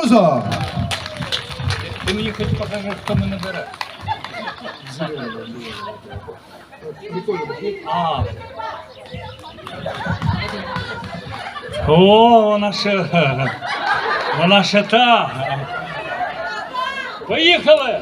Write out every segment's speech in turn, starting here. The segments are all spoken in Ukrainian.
Морозов. Ти мені хоч покажи, хто мене бере. О, вона ще. Вона ще та. Поїхали!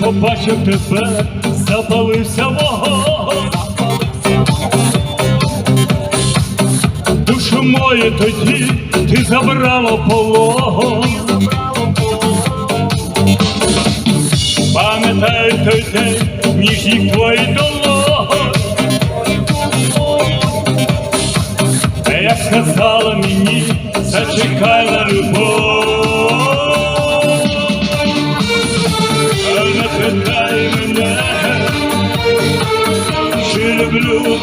Побачив тебе, запалився вогонь. Душу мою тоді ти забрала в полон. Пам'ятаю той день, ніжні твої долоні. А як сказала мені, зачекай на любов.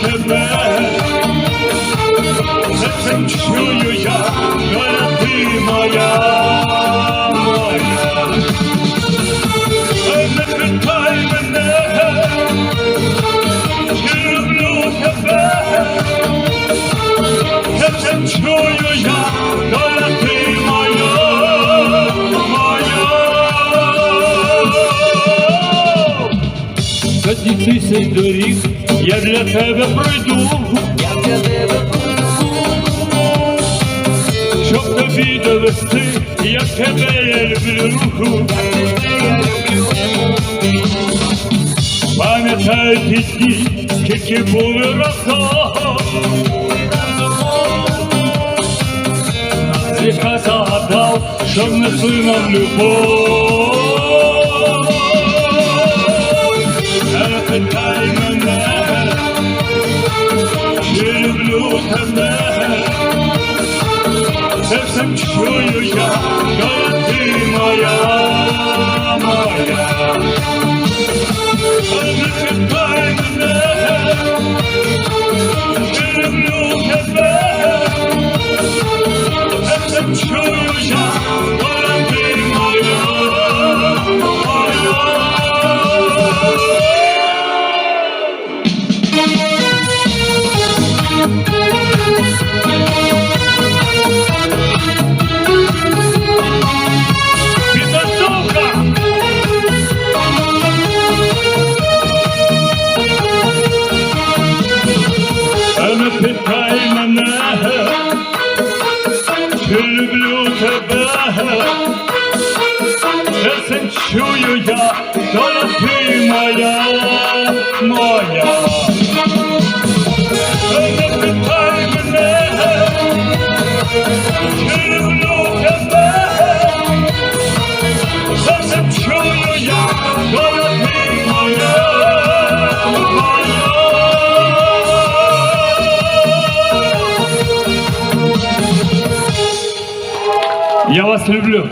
Тебе. Серцем чую я, доля ти моя, моя. Ой, Не питай мене, чи люблю тебе. Серцем чую я, доля ти моя. Сотні тисяч доріг я для тебе пройду. Щоб тобі довести, як тебе я люблю. Пам'ятаю ті дні, скільки були разом. Зрідка загадав, щоб несли нам любов. Не питай мене, люблю тебе. Серцем чую я, доля ти моя, моя. Ой, Не питай мене, люблю тебе. Серцем чую я, то ти моя, моя. Я вас люблю.